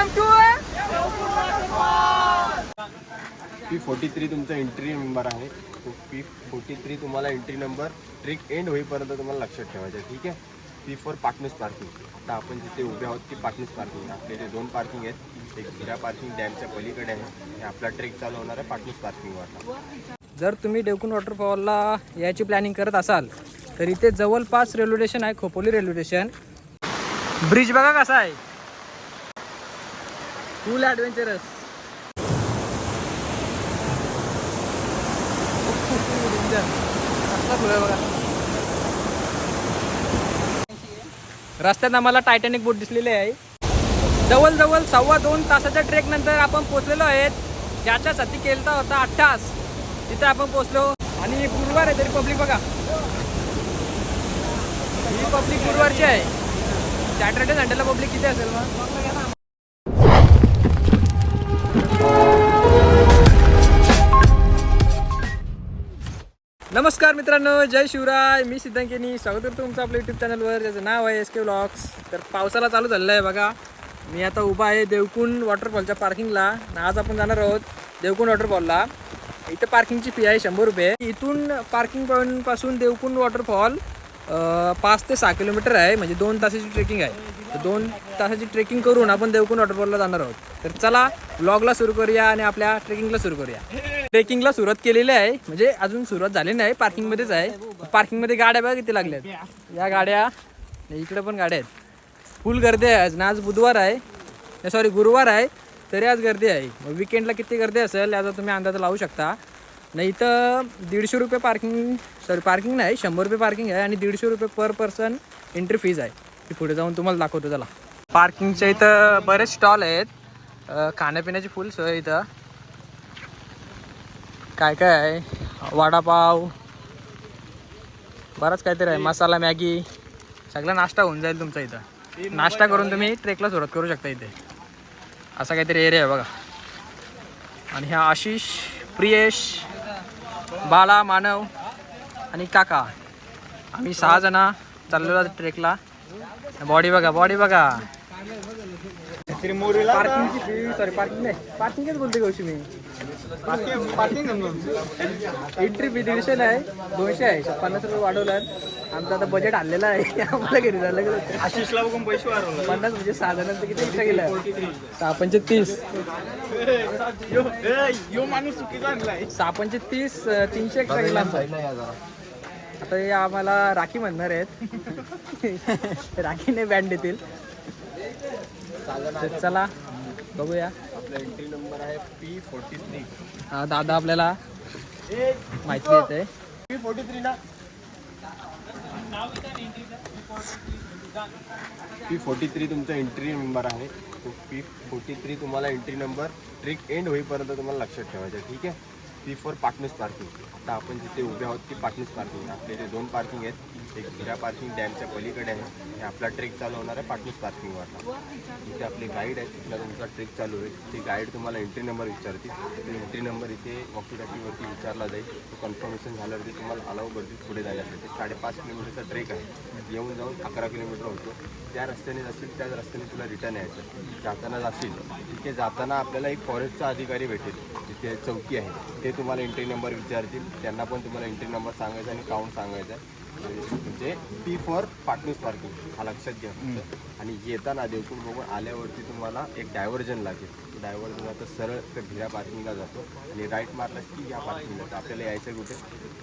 Welcome to P forty three तुमचा entry number आहे. P forty three तुम्हाला entry number trick end होईपर्यंत तुम्हाला लक्षात ठेवायचं आहे ठीक आहे? पी फोर पार्टनर्स पार्किंग आता आपण जिथे उभे आहोत ती पार्टनर्स पार्किंग आपल्या इथे दोन पार्किंग आहेत एक हिरा पार्किंग डॅमच्या पलीकडे आहे. आपला ट्रेक चालू होणार आहे पार्टनर्स पार्किंगवर जर तुम्ही देवकुंड वॉटरफॉलला याची प्लॅनिंग करत असाल तर इथे जवळपास रेल्वे स्टेशन आहे खोपोली रेल्वे स्टेशन ब्रिज बघा कसा आहे. फुल ॲडव्हेंचरस रस्त्यात आम्हाला टायटॅनिक बोट दिसलेली आहे. जवळजवळ सव्वा दोन तासाच्या ट्रेक नंतर आपण पोचलेलो आहेत. ज्याच्या साठी केलता होता आठ तास. तिथे आपण पोचलो आणि गुरुवार आहे तरी पब्लिक बघा. ही पब्लिक गुरुवारची आहे. सॅटर्डे संडेला पब्लिक किती असेल मग? नमस्कार मित्रांनो जय शिवराय. मी सिद्धांकेनी. स्वागत करतो तुमचं आपल्या यूट्यूब चॅनलवर ज्याचं नाव आहे एस के व्लॉग्स तर पावसाला चालू झालेलं आहे बघा. मी आता उभा आहे देवकुंड वॉटरफॉलच्या पार्किंगला आज आपण जाणार आहोत देवकुंड वॉटरफॉलला इथं पार्किंगची फी आहे शंभर रुपये. इथून पार्किंग पॉईंटपासून देवकुंड वॉटरफॉल पाच ते सहा किलोमीटर आहे. म्हणजे दोन तासाची ट्रेकिंग आहे. तर दोन तासाची ट्रेकिंग करून आपण देवकुंड वॉटरफॉलला जाणार आहोत. तर चला ब्लॉगला सुरू करूया आणि आपल्या ट्रेकिंगला सुरू करूया. ट्रेकिंगला सुरुवात केलेली आहे. म्हणजे अजून सुरुवात झाली नाही. पार्किंगमध्येच आहे. पार्किंगमध्ये गाड्या बघा किती लागल्यात. या गाड्या. इकडे पण गाड्या आहेत. फुल गर्दी आहे. आज ना आज बुधवार आहे. सॉरी गुरुवार आहे. तरी आज गर्दी आहे. मग विकेंडला किती गर्दी असेल याचा तुम्ही अंदाज लावू शकता. नाही तर दीडशे रुपये पार्किंग सॉरी पार्किंग नाही शंभर रुपये पार्किंग आहे आणि दीडशे रुपये पर पर्सन एंट्री फीज आहे. ती पुढे जाऊन तुम्हाला दाखवतो चला. पार्किंगच्या इथं बरेच स्टॉल आहेत. खाण्यापिण्याची फुल सोय इथं. काय काय? आहे वडापाव. बराच काहीतरी आहे. मसाला मॅगी. सगळा नाश्ता होऊन जाईल तुमचा इथं. नाश्ता करून तुम्ही ट्रेकला सुरुवात करू शकता इथे. असा काहीतरी एरिया आहे बघा. आणि ह्या आशिष प्रियेश बाला मानव आणि काका. आम्ही सहा जण चाललेलो ट्रेकला. बॉडी बघा बॉडी बघा. पार्किंगची फी सॉरी पार्किंग नाही. पार्किंगच बोलते मी. एंट्री फी दीडशे नाही दोनशे आहे. पन्नास रुपये वाढवलं आमचं आता बजेट आणलेलं आहे. आम्हाला घरी झालं गेलं आशिषला बघून पैसे वाढवलं. पन्नास म्हणजे सहा जणांचं किती एक्स्ट्रा गेलं सहा पंचे तीस यो माणूस चुकीचा आणलाय. सहा पंचे तीस तीनशे एक्स्ट्रा गेला आमचा. आता हे आम्हाला राखी म्हणणार आहेत. राखीने बँड देतील. तर चला बघूया. आपला एंट्री नंबर आहे पी फोर्टी थ्री हा दादा आपल्याला माहिती येते पी फोर्टी थ्री ना पी फोर्टी थ्री तुमचा एंट्री नंबर आहे. पी फोर्टी थ्री तुम्हाला एंट्री नंबर ट्रिक एंड होईपर्यंत तुम्हाला लक्षात ठेवायचं आहे ठीक आहे? पी फोर पार्टनर्स पार्किंग आता आपण जिथे उभे आहोत ती पार्टनर्स पार्किंग आपले इथे दोन पार्किंग आहेत एक हिरा पार्किंग डॅमच्या पलीकडे आहे. हे आपला ट्रेक चालू होणार आहे पाटणूस पार्किंगवरला इथे आपले गाईड आहेत तिथला तुमचा ट्रेक चालू आहे. ते गाईड तुम्हाला एंट्री नंबर विचारतील ते एंट्री नंबर इथे वॉकी विचारला जाईल. तो कन्फर्मेशन झाल्यावरती तुम्हाला अलाव करतील पुढे जाण्यासाठी. साडेपाच किलोमीटरचा ट्रेक आहे. येऊन जाऊन अकरा किलोमीटर होतो. त्या रस्त्याने जाशील त्याच रस्त्याने तुला रिटर्न यायचं जाताना जाशील. तिथे जाताना आपल्याला एक फॉरेस्टचा अधिकारी भेटेल. तिथे चौकी आहे. ते तुम्हाला एंट्री नंबर विचारतील. त्यांना पण तुम्हाला एंट्री नंबर सांगायचा आणि काउंट सांगायचा आहे. म्हणजे पी फॉर पार्टनर्स पार्किंग हा लक्षात घ्या फक्त. आणि येताना देवकुंड बघून आल्यावरती तुम्हाला एक डायव्हर्जन लागेल. डायव्हर्जन आता सरळ तर भिरा पार्किंगला जातो आणि राईट मारलास की ह्या पार्किंगला तर आपल्याला यायचं कुठे?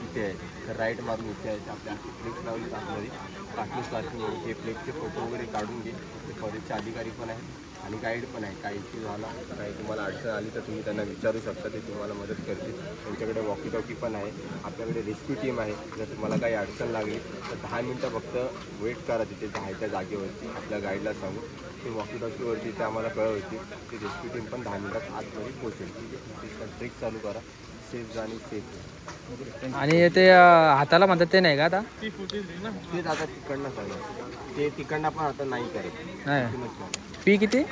इथे आहे. तर राईट मारून इथे यायचं आपल्या फ्लेक्स लावली आतमध्ये पार्किंग पार्किंग हे फ्लेक्सचे फोटो वगैरे काढून घे. ते फॉरेस्टचे अधिकारी पण आहेत. आणि गाईड पण आहे. काही इश्यू झाला काही तुम्हाला अडचण आली तर तुम्ही त्यांना विचारू शकता. ते तुम्हाला मदत करतील. त्यांच्याकडे वॉकी टॉकी पण आहे. आपल्याकडे रेस्क्यू टीम आहे. जर तुम्हाला काही अडचण लागली तर दहा मिनटं फक्त वेट करा तिथे जायच्या जागेवरती. आपल्या गाईडला सांगू. ते वॉकी टॉकीवरती ते आम्हाला कळवतील. ती रेस्क्यू टीम पण दहा मिनटात आतमध्ये पोहोचेल. ठीक आहे? ट्रेक चालू करा. सेफ आणि सेफ आणि ते हाताला म्हणतात ते नाही का आता? तेच आता तिकडनं ते तिकडनं पण आता नाही करत. नाही. फी किती?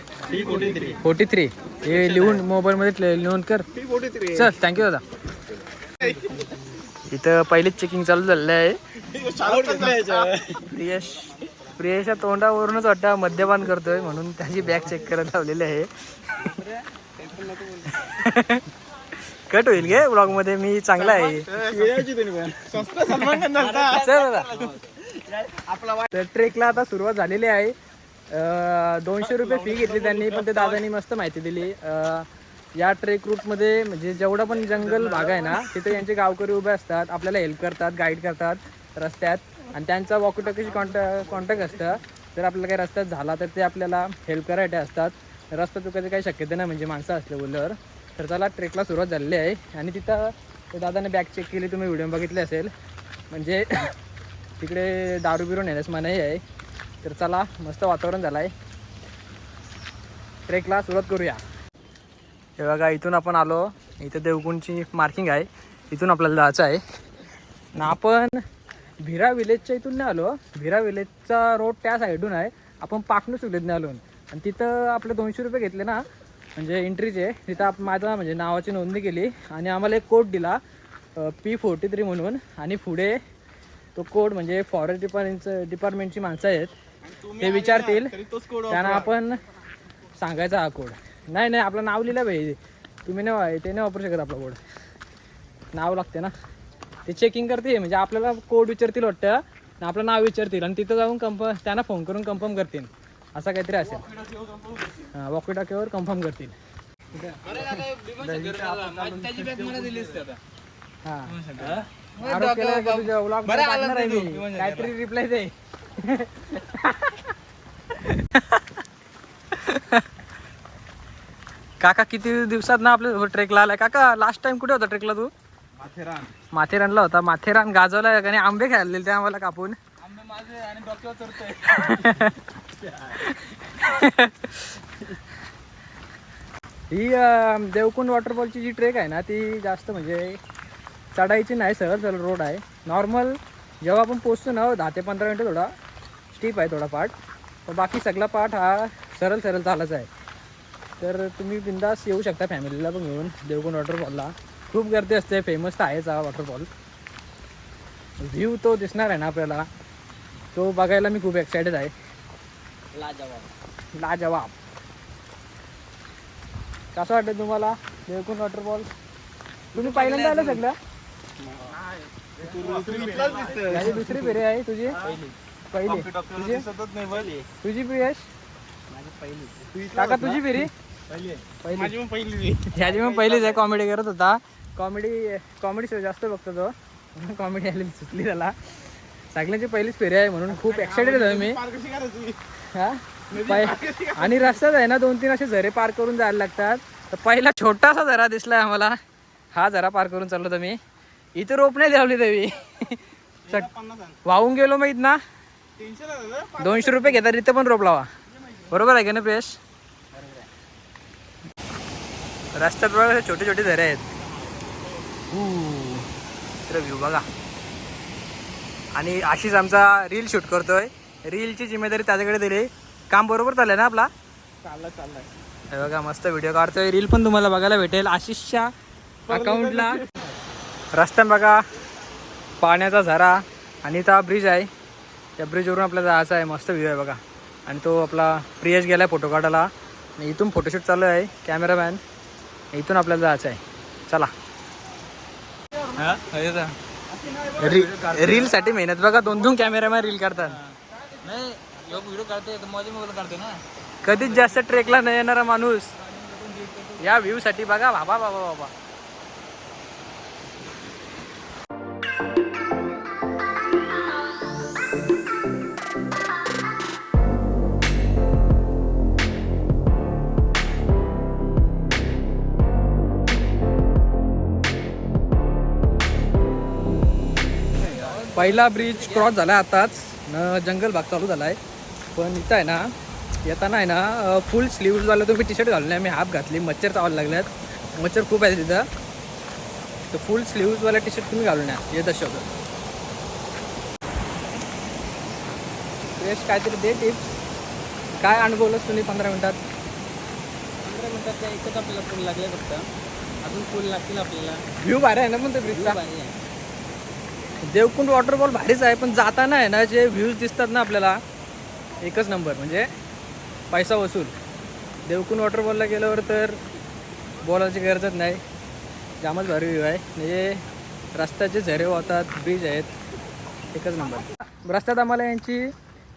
फोर्टी थ्री हे लिहून मोबाईलमध्ये लिहून कर. चल थँक्यू दादा. इथं पहिलेच चेकिंग चालू झालेलं आहे. याच्या यश प्रियेच्या तोंडावरूनच वाटतं मद्यपान करतोय म्हणून त्याची बॅग चेक करायला लावलेली आहे. कट होईल गे ब्लॉगमध्ये मी चांगला आहे. तर ट्रेकला आता सुरुवात झालेली आहे. दोनशे रुपये फी घेतली त्यांनी पण ते दादानी मस्त माहिती दिली. या ट्रेक रूटमध्ये म्हणजे जेवढा पण जंगल भाग आहे ना तिथे यांचे गावकरी उभे असतात आपल्याला हेल्प करतात गाईड करतात रस्त्यात. आणि त्यांचा वॉकटॉकीशी कॉन्टॅक्ट कॉन्टॅक्ट असतं. जर आपल्याला काही रस्त्यात झाला तर ते आपल्याला हेल्प करायचे असतात. रस्ता चुकायची काही शक्यता नाही म्हणजे माणसं असल्या बोलल्यावर. तर चला ट्रेकला सुरुवात झालेली आहे. आणि तिथं दादाने बॅग चेक केली तुम्ही व्हिडिओ बघितले असेल. म्हणजे तिकडे दारू बिरू नेण्यास मनाही आहे. तर चला मस्त वातावरण झालं आहे ट्रेकला सुरुवात करूया. हे बघा इथून आपण आलो. इथं देवगुणची मार्किंग आहे. इथून आपल्याला जायचं आहे. ना आपण भिरा विलेजच्या इथून नाही आलो. भिरा विलेजचा रोड त्या साईडून आहे. आपण पाकणूस विलेजने आलो. आणि तिथं आपले दोनशे रुपये घेतले ना. म्हणजे एंट्रीचे तिथं आप माझा म्हणजे नावाची नोंदणी केली आणि आम्हाला एक कोड दिला पी फोर्टी थ्री म्हणून. आणि पुढे तो कोड म्हणजे फॉरेस्ट डिपार्टमेंटचं डिपार्टमेंटची माणसं आहेत. ते विचारतील. त्यांना आपण. सांगायचा हा कोड नाही नाही आपलं नाव लिहिलं पाहिजे. तुम्ही नाही ते नाही वापरू शकत आपला कोड नाव लागते ना. ते चेकिंग करते म्हणजे आपल्याला कोड विचारतील वाटतं. आणि आपलं नाव विचारतील. आणि तिथं जाऊन कन्फ त्यांना फोन करून कन्फर्म करतील. असं काहीतरी असेल. हां वॉकी टाकीवर कन्फर्म करतील हां आरोप केला का तुझ्या vlog मध्ये टाकणार आहे मी. काहीतरी रिप्लाय दे. काका किती दिवसात ना आपल्या ट्रेकला आलाय? काका लास्ट टाइम कुठे होता ट्रेकला तू? माथेरान. माथेरानला होता. माथेरान गाजवला आणि आंबे खाल्ले ते आम्हाला कापून. आंबे माझे आणि डोक्यावर चढतोय. ही अं, देवकुंड वॉटरफॉलची जी ट्रेक आहे ना ती जास्त म्हणजे चढायची नाही सरळ सरळ रोड आहे. नॉर्मल जेव्हा आपण पोचतो ना दहा ते पंधरा मिनटं थोडा स्टीप आहे थोडा पार्ट पण बाकी सगळा पार्ट हा सरळ सरळ झालाच आहे. तर तुम्ही बिंदास येऊ शकता फॅमिलीला पण घेऊन देवकुंड वॉटरफॉलला खूप गर्दी असते फेमस तर आहेच हा वॉटरफॉल व्ह्यू तो दिसणार आहे ना आपल्याला. तो बघायला मी खूप एक्सायटेड आहे. लाजवाब. कसं वाटतं तुम्हाला? देवकुंड वॉटरफॉल तुम्ही पहिल्यांदा आलं सगळं माझी दुसरी फेरी आहे तुझी? पहिली. तुझी? तुझी प्रियश? काका तुझी फेरी? पहिली. ह्याची पण पहिलीच आहे. कॉमेडी करत होता. कॉमेडी कॉमेडी शो जास्त बघतो तो. कॉमेडी आलेली सुचली त्याला. सगळ्यांची पहिलीच फेरी आहे म्हणून खूप एक्सायटेड आहे मी. हा? आणि रस्त्यात आहे ना दोन तीन असे झरे पार करून जायला लागतात. तर पहिला छोटासा झरा दिसलाय आम्हाला. हा झरा पार करून चाललो तर मी. इथे रोप नाही लावली देवी. वाहून गेलो माहीत ना तीनशे ला दादा दोनशे रुपये घेतात इथं पण रोप लावा. बरोबर आहे का ना प्रेश रस्त्यात बघा असे छोटे छोटे झरे आहेत व्ह्यू बघा. आणि अशीच आमचा रील शूट करतोय. रीलची जिम्मेदारी त्याच्याकडे दिली. काम बरोबर चाललंय ना आपला? चाललाय चाललाय. हे बघा मस्त व्हिडिओ काढतोय. रील पण तुम्हाला बघायला भेटेल. आशिषच्या अकाउंटला रस्त्यात बघा पाण्याचा झरा आणि इथं हा ब्रिज आहे. त्या ब्रिजवरून आपल्याला जायचं आहे. मस्त व्ह्यू आहे बघा. आणि तो आपला प्रियश गेला फोटो काढायला. आणि इथून फोटोशूट चालू आहे. कॅमेरामॅन इथून आपल्याला जायचं आहे. चला. री रीलसाठी मेहनत. बघा दोन दोन कॅमेरामॅन रील काढतात. नाही व्हिडिओ काढते माझ्या मोबाईल काढते ना. कधीच जास्त ट्रेकला नाही येणारा माणूस. या व्ह्यू साठी बघा बाबा बाबा बाबा. पहिला ब्रिज क्रॉस झाला आताच. न जंगल भाग चालू झाला आहे. पण इथं आहे ना येताना आहे ना फुल स्लीव्हजवाला तुम्ही टी शर्ट घालून नाही मी हाफ घातली. मच्छर चावायला लागल्यात. मच्छर खूप आहे तिथं तर फुल स्लीव्हजवाला टी शर्ट तुम्ही घालून या. येत असतो सुरेश काहीतरी दे टिप्स काय अनुभवलंच तुम्ही पंधरा मिनिटात? पंधरा मिनिटात एकच आपल्याला फुल लागले फक्त. अजून फुल लागतील आपल्याला. व्ह्यू भारी आहे ना पण ते ब्रिजचा भारी आहे. देवकुंड वॉटरफॉल भारीच आहे पण जाताना आहे ना जे व्ह्यूज दिसतात ना आपल्याला एकच नंबर म्हणजे पैसा वसूल. देवकुंड वॉटरफॉलला गेल्यावर तर बोलायची गरजच नाही. जामच भारी व्ह्यू आहे. म्हणजे रस्त्याचे झरे होतात ब्रिज आहेत एकच नंबर रस्त्यात आम्हाला यांची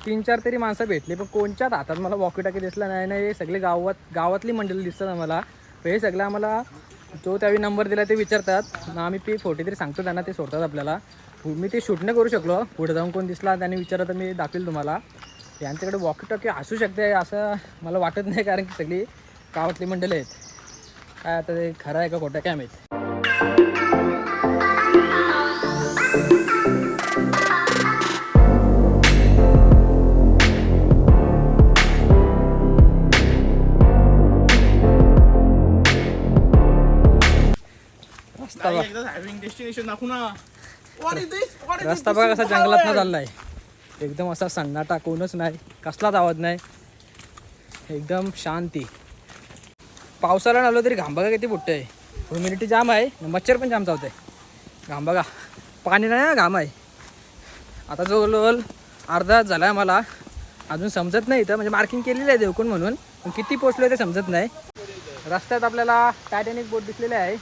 तीन चार तरी माणसं भेटली पण कोणच्याच हातात मला वॉकी टाकी दिसला नाही ना हे सगळे गावात गावातली मंडळी दिसतात आम्हाला. पण हे सगळं आम्हाला जो त्यावेळी नंबर दिला ते विचारतात. ना आम्ही पी फोर्टी तरी सांगतो त्यांना ते सोडतात आपल्याला. मी ते शूट नाही करू शकलो. पुढे जाऊन कोण दिसला त्यांनी विचारा तर मी दाखवेल तुम्हाला. यांच्याकडे वॉकी टॉकी असू शकते असं मला वाटत नाही कारण की सगळी गावातली मंडळी आहेत. काय आता ते खरं आहे का खोटं काय माहीत? रस्ता डेस्टिनेशन दाखवू ना. रस्ता बघा कसा जंगलात ना चाललाय. एकदम असा सन्नाटा कोणच नाही कसलाच आवाज नाही. एकदम शांती. पावसाला आलो तरी घाम बघा किती मोठं आहे ह्युमिडिटी जाम आहे मच्छर पण जाम चावते घाम बघा. पाणी नाही घाम आहे. आता जवळजवळ अर्धा झाला आहे मला अजून समजत नाही इथं म्हणजे मार्किंग केलेलं आहे देवकुंड म्हणून. पण किती पोचलो ते समजत नाही. रस्त्यात आपल्याला टायटॅनिक बोट दिसलेले आहे.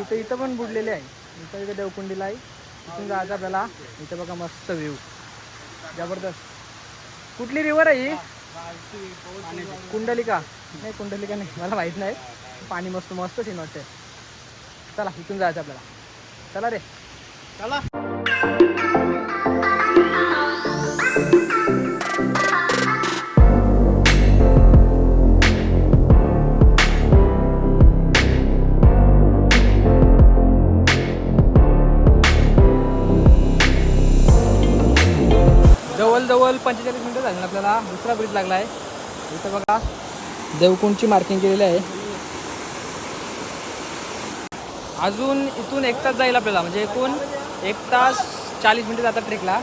इथं इथं पण बुडलेले आहे. इथं इथं देवकुंडीला आहे. इथून जायचं आपल्याला. इथं बघा मस्त व्ह्यू जबरदस्त. कुठली रिवर आहे ही? कुंडलिका. नाही कुंडलिका नाही. मला माहीत नाही. पाणी मस्त मस्त सीन वाटते चला इथून जायचं आपल्याला. चला रे. चला. जवळजवळ पंचेचाळीस मिनटं झाली ना आपल्याला. दुसरा ब्रिज लागला आहे इथं बघा देवकुंडची मार्किंग केलेली आहे. अजून इथून एक तास जाईल आपल्याला म्हणजे एकूण एक तास चाळीस मिनटं जातात ट्रेकला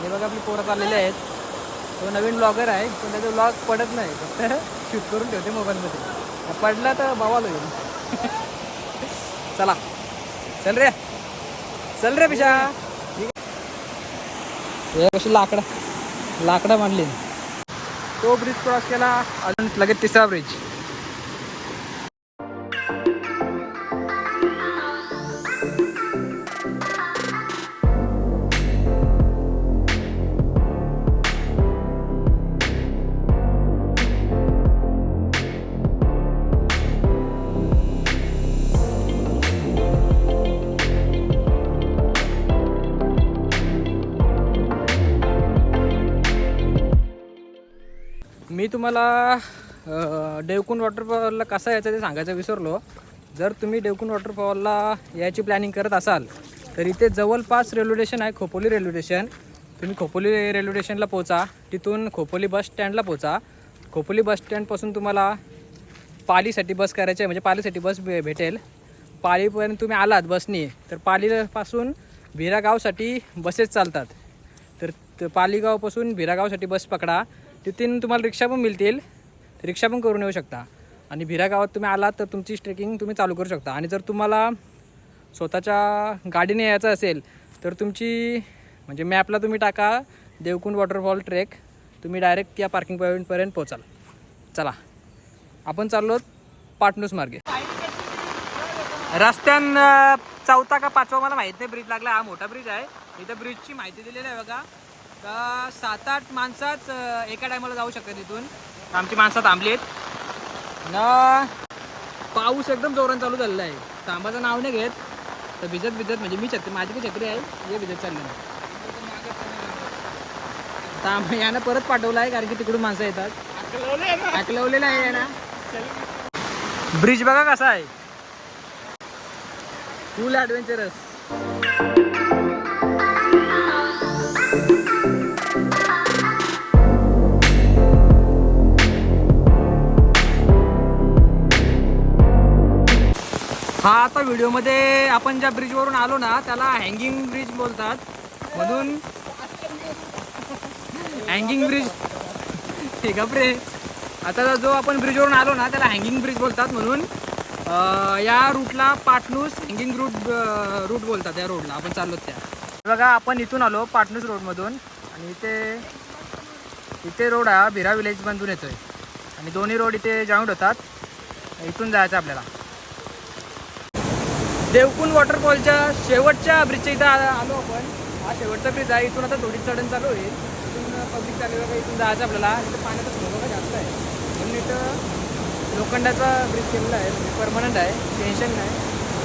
हे बघा आपली पोरं चाललेले आहेत. तो नवीन ब्लॉगर आहे पण त्याचा ब्लॉग पडत नाही. फक्त शूट करून ठेवते मोबाईलमध्ये पडला तर बवाल होईल चला. चल रे. चल रे पिशा. हे कशी लाकडं लाकडं मांडली तो ब्रिज क्रॉस केला अजून लगेच तिसरा ब्रिज तुम्हाला अं, वॉटरफॉलला कसं यायचं ते सांगायचं विसरलो. जर तुम्ही देवकुंड वॉटरफॉलला यायची प्लॅनिंग करत असाल तर इथे जवळपास रेल्वे स्टेशन आहे खोपोली रेल्वे स्टेशन तुम्ही खोपोली रेल्वे स्टेशनला पोचा तिथून खोपोली बस स्टँडला पोचा खोपोली बस स्टँडपासून तुम्हाला पालीसाठी बस करायची आहे म्हणजे पालीसाठी बस भे भेटेल. पालीपर्यंत तुम्ही आलात बसनी तर पालीपासून भिरागावसाठी बसेस चालतात. तर पालीगावपासून भिरागावसाठी बस पकडा. तिथून तुम्हाला रिक्षा पण मिळतील. रिक्षा पण करून येऊ शकता. आणि भिरा गावात तुम्ही आलात तर तुमची ट्रेकिंग तुम्ही चालू करू शकता. आणि जर तुम्हाला स्वतःच्या गाडीने यायचं असेल तर तुमची म्हणजे मॅपला तुम्ही टाका देवकुंड वॉटरफॉल ट्रेक तुम्ही डायरेक्ट या पार्किंग पॉईंटपर्यंत पोचाल चला. आपण चाललो पाटणूस मार्गे. रस्त्यान चौथा का पाचवा मला माहीत नाही. ब्रिज लागला. हा मोठा ब्रिज आहे. इथं ब्रिजची माहिती दिलेली आहे बघा. का सात आठ माणसाच एका टायमाला जाऊ शकतात तिथून आमची माणसं थांबली आहेत. ना पाऊस एकदम जोरात चालू झालेला आहे थांबाचं नाव नाही घेत. तर भिजत भिजत म्हणजे मी छत्री माझी पण छत्री आहे. हे भिजत चालले थांब यानं परत पाठवलं आहे कारण की तिकडून माणसं येतात. अकलवलेलं आहे यानं. ब्रिज बघा कसा आहे. फुल ॲडव्हेंचरस हा आता व्हिडिओमध्ये आपण ज्या ब्रिजवरून आलो ना त्याला हँगिंग ब्रिज बोलतात. म्हणून हँगिंग ब्रिज हे गपरे आता जो आपण ब्रिजवरून आलो ना त्याला हँगिंग ब्रिज बोलतात. म्हणून या रूटला पाटणूस हँगिंग रूट रूट बोलतात या रोडला आपण चाललो त्या. बघा आपण इथून आलो पाटणूस रोडमधून आणि इथे इथे रोड हा भिरा विलेज बंधून येतोय. आणि दोन्ही रोड इथे जॉईंट होतात. इथून जायचं आपल्याला. देवकुंड वॉटरफॉलच्या शेवटच्या ब्रिजच्या इथं आलो आपण. हा शेवटचा ब्रिज आहे. इथून आता थोडी चढण चालू आहे. इथून पब्लिक चालू आहे इथून जायचं आपल्याला. इथं पाण्याचा फ्लो जास्त आहे. म्हणून इथं लोखंडाचा ब्रिज केलेला आहे. म्हणजे परमनंट आहे. टेन्शन नाही.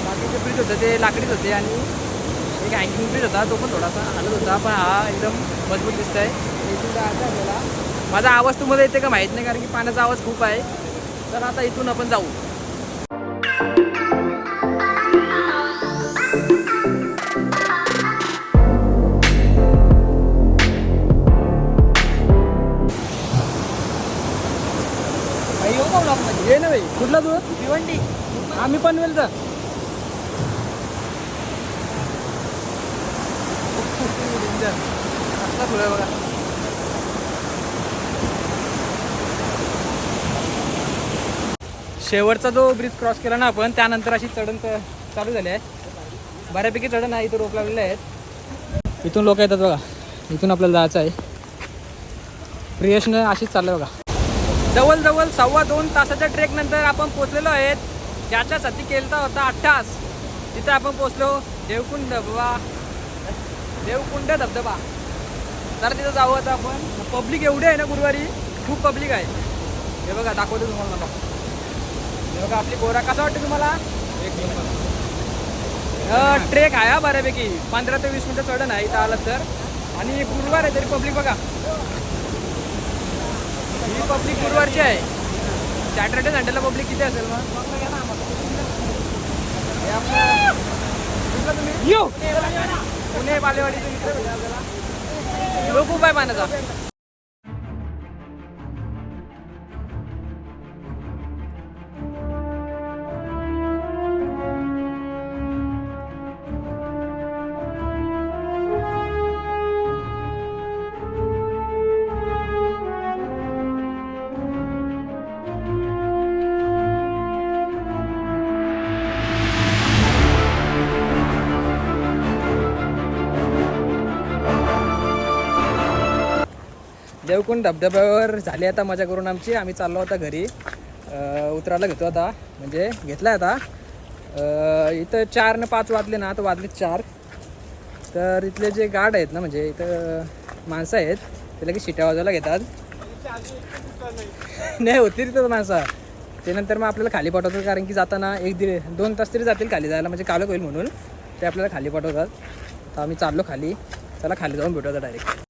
बाकीचे ब्रिज होतं ते लाकडीच होते आणि एक हँगिंग ब्रिज होता. तो पण थोडासा हलत होता. पण हा एकदम मजबूत दिसत आहे इथून जायचं आपल्याला. माझा आवाज तुम्हाला येते का माहीत नाही. कारण की पाण्याचा आवाज खूप आहे. तर आता इथून आपण जाऊ. कुठला तू? भिवंडी. आम्ही पनवेलचा कसला फुलं आहे बघा शेवटचा जो ब्रिज क्रॉस केला ना आपण त्यानंतर अशी चढण चालू झाली आहे. बऱ्यापैकी चढण आहे इथं रोप लावलेले आहेत. इथून लोक येतात बघा. इथून आपल्याला जायचं आहे. प्रियशनं अशीच चाललं बघा. जवळजवळ सव्वा दोन तासाच्या ट्रेक नंतर आपण पोचलेलो आहेत. ज्याच्यासाठी केलता होता अठ्ठास तिथे आपण पोचलो देवकुंड धबधबा देवकुंड धबधबा. तर तिथं जाऊ आता आपण. पब्लिक एवढी आहे ना गुरुवारी? खूप पब्लिक आहे. हे बघा दाखवतो तुम्हाला मला. हे बघा आपली गोरा कसा वाटतं तुम्हाला? ट्रेक आहे हा बऱ्यापैकी. पंधरा ते वीस मिनटं चढण आहे इथं आलं तर. आणि गुरुवार आहे तरी पब्लिक बघा. पब्लिक गुरुवारची आहे. सॅटर्डे संडेला पब्लिक किती असेल मग? पुणे बालेवाडीचे लोक खूप आहे पाण्याचा देवकुंड धबधब्यावर झाली आता मजा करून आमची. आम्ही चाललो आता घरी. उतरायला घेतो आता. म्हणजे घेतला आता. इथं चार न पाच वाजले ना आता वाजले चार. तर इथले जे गार्ड आहेत ना म्हणजे इथं माणसं आहेत ते लगेच शिट्या वाजवायला घेतात. नाही होती तिथं माणसं. ते नंतर मग आपल्याला खाली पाठवतात कारण की जाताना एक दीड दोन तास तरी जातील खाली जायला. म्हणजे कालक होईल म्हणून. ते आपल्याला खाली पाठवतात. तर आम्ही चाललो खाली. त्याला खाली जाऊन भेटू डायरेक्ट